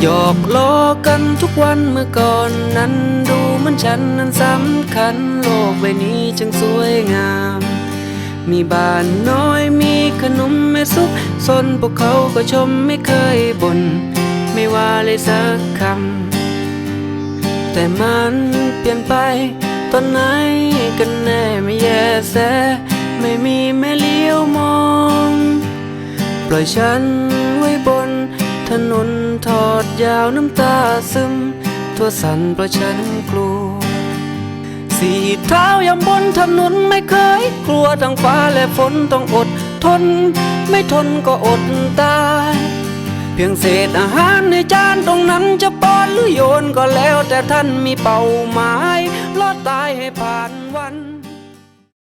หยอกล้อกันทุกวันเมื่อก่อนนั้นดูเหมันฉันนั้นสำคัญโลกใบนี้จึงสวยงาม มีบ้านน้อยมีขนมแม่ซุกซนพวกเขาก็ชมไม่เคยบน่นไม่ว่าเลยสักคำ แต่มันเปลี่ยนไปตอนไหนกันแน่ไม่แย่แสไม่มีแม่เลี้ยวมอง ปล่อยฉันไว้บน ถนนทอดยาวน้ำตาซึม ทั่วสันเพราะฉันกลัว สี่เท้ายำบนถนนไม่เคย กลัวทั้งฟ้าและฝนต้องอดทน ไม่ทนก็อดตาย เพียงเศษอาหารในจานตรงนั้นจะป้อนหรือโยนก็แล้วแต่ท่านมีเป้าหมายรอดตายให้ผ่านวัน